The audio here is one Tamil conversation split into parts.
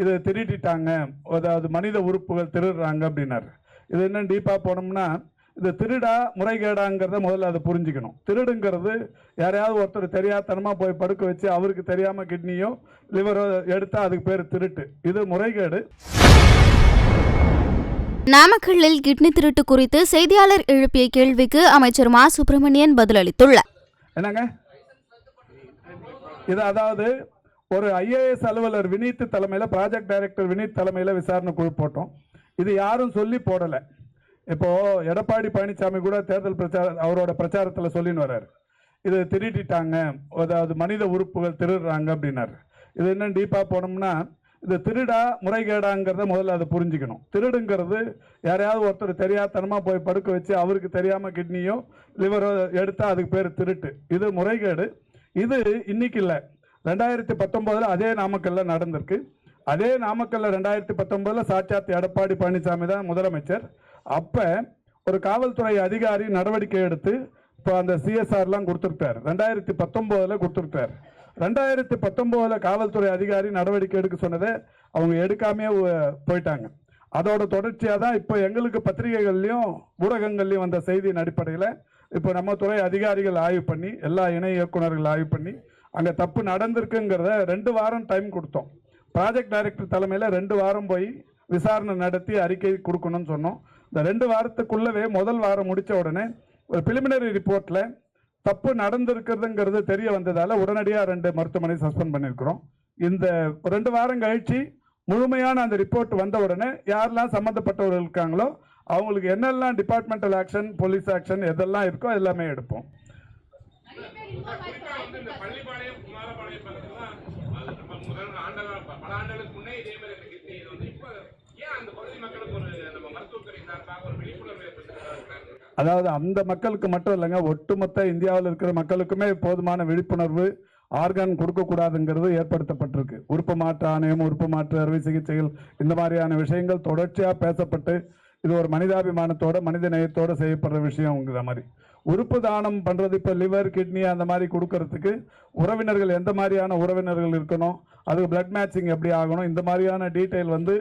இது திருடிட்டாங்க. அதாவது மனித உறுப்புகள் திருடுறாங்க அப்படின்னாரு. இது என்ன டீப்பாக போனோம்னா இது திருடா முறைகேடாங்கிறத முதல்ல அதை புரிஞ்சுக்கணும். திருடுங்கிறது யாரையாவது ஒருத்தர் தெரியாதனமாக போய் படுக்க வச்சு அவருக்கு தெரியாமல் கிட்னியோ லிவரோ எடுத்தா அதுக்கு பேர் திருட்டு. இது முறைகேடு. நாமக்கல்லில் கிட்னி திருட்டு குறித்து செய்தியாளர் எழுப்பிய கேள்விக்கு அமைச்சர் மா. சுப்பிரமணியன் பதிலளித்துள்ளார். என்னங்க? இது அதாவது ஒரு ஐஏஎஸ் அலுவலர் வினீத் தலைமையில் ப்ராஜெக்ட் டைரக்டர் வினீத் தலைமையில் விசாரணை குழு போட்டோம். இது யாரும் சொல்லி போடலை. இப்போது எடப்பாடி பழனிசாமி கூட தேர்தல் பிரச்சார அவரோட பிரச்சாரத்தில் சொல்லின்னு வர்றாரு. இது திருடிட்டாங்க. அதாவது மனித உறுப்புகள் திருடுறாங்க அப்படின்னாரு. இது என்னன்னு டீப்பாக போனோம்னா இது திருடா முறைகேடாங்கிறத முதல்ல அதை புரிஞ்சுக்கணும். திருடுங்கிறது யாரையாவது ஒருத்தர் தெரியாதனமாக போய் படுக்க வச்சு அவருக்கு தெரியாமல் கிட்னியோ லிவரோ எடுத்தால் அதுக்கு பேர் திருட்டு. இது முறைகேடு. இது இன்னைக்கு இல்லை. ரெண்டாயிரத்தி பத்தொம்போதில் அதே நாமக்கல்ல நடந்திருக்கு. அதே நாமக்கல்ல ரெண்டாயிரத்தி பத்தொன்பதுல சாட்சாத் எடப்பாடி பழனிசாமி தான் முதலமைச்சர். அப்போ ஒரு காவல்துறை அதிகாரி நடவடிக்கை எடுத்து இப்போ அந்த சிஎஸ்ஆர்லாம் கொடுத்துருக்காரு ரெண்டாயிரத்தி பத்தொம்போதில் கொடுத்துருக்காரு ரெண்டாயிரத்தி பத்தொம்போதில் காவல்துறை அதிகாரி நடவடிக்கை எடுக்க சொன்னதை அவங்க எடுக்காமே போயிட்டாங்க. அதோட தொடர்ச்சியாக தான் இப்போ எங்களுக்கு பத்திரிகைகள்லையும் ஊடகங்கள்லையும் வந்த செய்தியின் அடிப்படையில் இப்போ நம்ம துறை அதிகாரிகள் ஆய்வு பண்ணி எல்லா இணை இயக்குனர்கள் ஆய்வு பண்ணி அங்கே தப்பு நடந்திருக்குங்கிறத ரெண்டு வாரம் டைம் கொடுத்தோம். ப்ராஜெக்ட் டைரக்டர் தலைமையில் ரெண்டு வாரம் போய் விசாரணை நடத்தி அறிக்கை கொடுக்கணும்னு சொன்னோம். இந்த ரெண்டு வாரத்துக்குள்ளவே முதல் வாரம் முடித்த உடனே ஒரு பிலிமினரி ரிப்போர்ட்டில் தப்பு நடந்திருக்கிறதுங்கிறது தெரிய வந்ததால் உடனடியாக ரெண்டு மருத்துவமனை சஸ்பெண்ட் பண்ணியிருக்கிறோம். இந்த ரெண்டு வாரம் கழிச்சு முழுமையான அந்த ரிப்போர்ட் வந்த உடனே யாரெல்லாம் சம்மந்தப்பட்டவர்கள் இருக்காங்களோ அவங்களுக்கு என்னெல்லாம் டிபார்ட்மெண்டல் ஆக்ஷன் போலீஸ் ஆக்ஷன் எதெல்லாம் இருக்கோ எல்லாமே எடுப்போம் வந்து இந்த பள்ளிப்பாளையம் குமாரபாளையம் பக்கத்துல தான் அது நம்ம பல ஆண்டுகளுக்கு முன்னே இதே மாதிரி அந்த கிட்னி இது வந்து இப்போ ஏன் அந்த பகுதி மக்களுக்கு ஒரு நம்ம மருத்துவத்துறை சார்பாக ஒரு விழிப்புணர்வு ஏற்பட்டு அதாவது அந்த மக்களுக்கு மட்டும் இல்லைங்க ஒட்டுமொத்த இந்தியாவில் இருக்கிற மக்களுக்குமே போதுமான விழிப்புணர்வு ஆர்கான் கொடுக்கக்கூடாதுங்கிறது ஏற்படுத்தப்பட்டிருக்கு. உறுப்பு மாற்று ஆணையம் உறுப்பு மாற்று அறுவை சிகிச்சைகள் இந்த மாதிரியான விஷயங்கள் தொடர்ச்சியாக பேசப்பட்டு இது ஒரு மனிதாபிமானத்தோட மனித நேயத்தோட செய்யப்படுற விஷயங்கிற மாதிரி. உறுப்பு தானம் பண்ணுறது இப்போ லிவர் கிட்னி அந்த மாதிரி கொடுக்கறதுக்கு உறவினர்கள் எந்த மாதிரியான உறவினர்கள் இருக்கணும் அதுக்கு பிளட் மேட்சிங் எப்படி ஆகணும் இந்த மாதிரியான டீட்டெயில் வந்து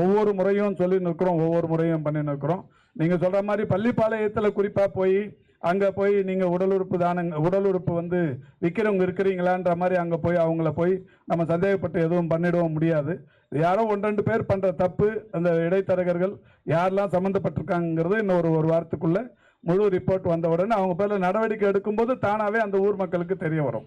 ஒவ்வொரு முறையும் சொல்லி நிற்கிறோம் ஒவ்வொரு முறையும் பண்ணி நிற்கிறோம். நீங்கள் சொல்கிற மாதிரி பள்ளிப்பாளையத்தில் குறிப்பாக போய் அங்கே போய் நீங்கள் உடல் உறுப்பு தானங்க உடல் உறுப்பு வந்து விற்கிறவங்க இருக்கிறீங்களான்ற மாதிரி அங்கே போய் அவங்கள போய் நம்ம சந்தேகப்பட்டு எதுவும் பண்ணிடவும் முடியாது. யாரோ ஒன்று ரெண்டு பேர் பண்ணுற தப்பு அந்த இடைத்தரகர்கள் யாரெல்லாம் சம்மந்தப்பட்டிருக்காங்கிறது இன்னும் ஒரு ஒரு முழு ரிப்போர்ட் வந்த உடனே அவங்க பேரில் நடவடிக்கை எடுக்கும்போது தானாகவே அந்த ஊர் மக்களுக்கு தெரிய வரும்.